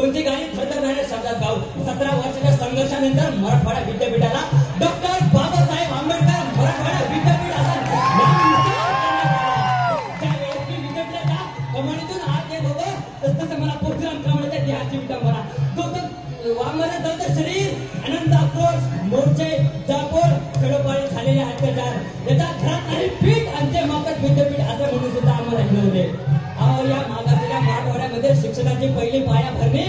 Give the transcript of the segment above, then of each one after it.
कोणती गाणी थरथरणाऱ्या शब्दात गाऊ? सतरा वर्षाच्या संघर्षानंतर मराठवाडा विद्यापीठाला डॉक्टर बाबासाहेब आंबेडकर मराठवाडा विद्यापीठ असा विद्यापीठाच्या कमानीतून आत येत होतो. तस तसं मला परशुराम कांबळेच्या देहाची विटंबना गौतम वामन दत्त शरीर अनंत आक्रोश मोर्चे जापोर खेडोपाळी झालेले अत्याचार. याचा घरात आणि पीठ आमचे मागत विद्यापीठ असं म्हणून सुद्धा आम्हाला हिणवले अहो या मागासलेल्या मराठवाड्यामध्ये शिक्षणाची पहिली पाया भरणे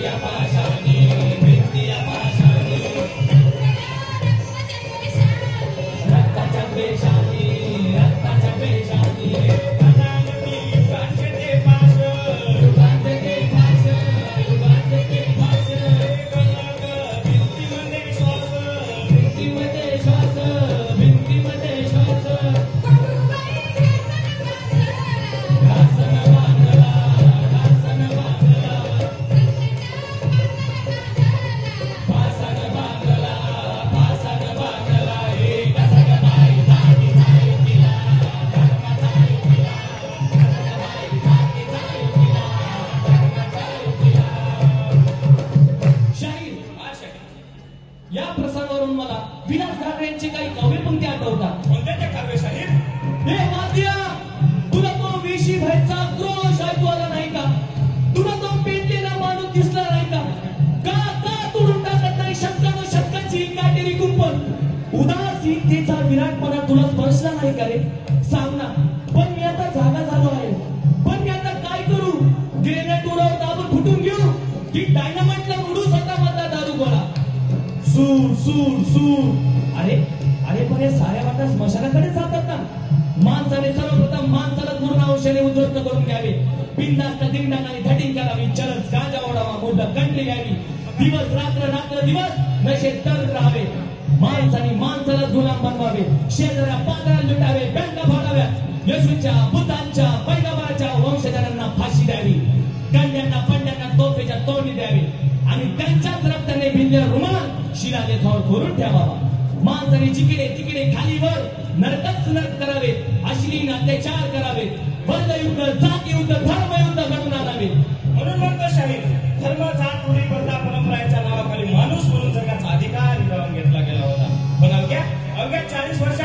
Yeah. ठाकरेंची काही काव्य पंक्ती आठवतात. कोणत्या त्या काव्य शाहीर हे मात्या तुला तो वेशी व्हायचा क्रोश ऐकू आला नाही का? तुला तो पेटलेला माणूस दिसला नाही का? का का तुडून टाकत नाही शतकानो शतकाची काटेरी कुंपण? उदासीनतेचा विराटपणा तुला स्पर्शला नाही का रे? सूर सूर अरे अरे पण हे साऱ्या वाटा स्मशानाकडे जातात ना. माणसाने सर्वप्रथम माणसाला पूर्ण औषधे उद्ध्वस्त करून घ्यावे. बिंदास्त दिंडाकाने थटिंग करावी. चरस गाजा ओढावा मोठा कंटे घ्यावी दिवस रात्र रात्र दिवस नशे तर राहावे. माणसाने माणसाला गुलाम बनवावे. शेजाऱ्या पात्राला लुटावे बँका फाडाव्या. यशूच्या बुद्धांच्या पैदाबाई माणसाने जिकडे तिकडे खालीवर वर नरकच करावे अश्लीन अत्याचार करावे. वर्ग युद्ध जात युद्ध धर्म युद्ध घडून आणावे. म्हणून वर्गशाही धर्म जात पुढे रूढीप्रथा परंपरांच्या नावाखाली माणूस म्हणून जगाचा अधिकार हिरावून घेतला गेला होता. पण अवघ्या अवघ्या चाळीस वर्ष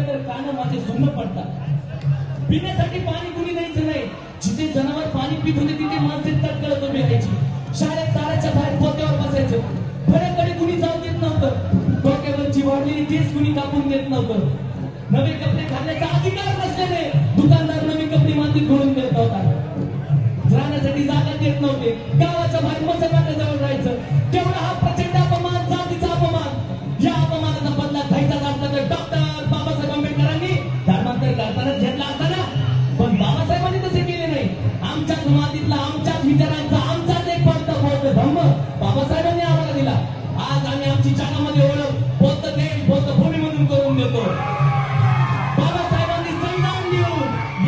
गेलं तर ना माझे सुन्न पडतात. पिण्यासाठी पाणी कुणी द्यायचं नाही. जिथे जनावर पाणी पित होते तिथे माणसे तत्काळ उभी राहायची शाळेत ताराच्या बाहेर पोत्यावर बसायचं. फळ्याकडे कुणी जाऊ देत नव्हतं. डोक्यावरची वाढलेली केस कुणी कापून देत नव्हतं. नवे कपडे घालण्याचा अधिकार नसल्याने दुकानदार नवे कपडे माती खोडून देत नव्हता. राहण्यासाठी जागा देत नव्हते. गावाच्या बाहेर मसाला जवळ राहायचं. तेवढा हा प्रचंड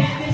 Yeah.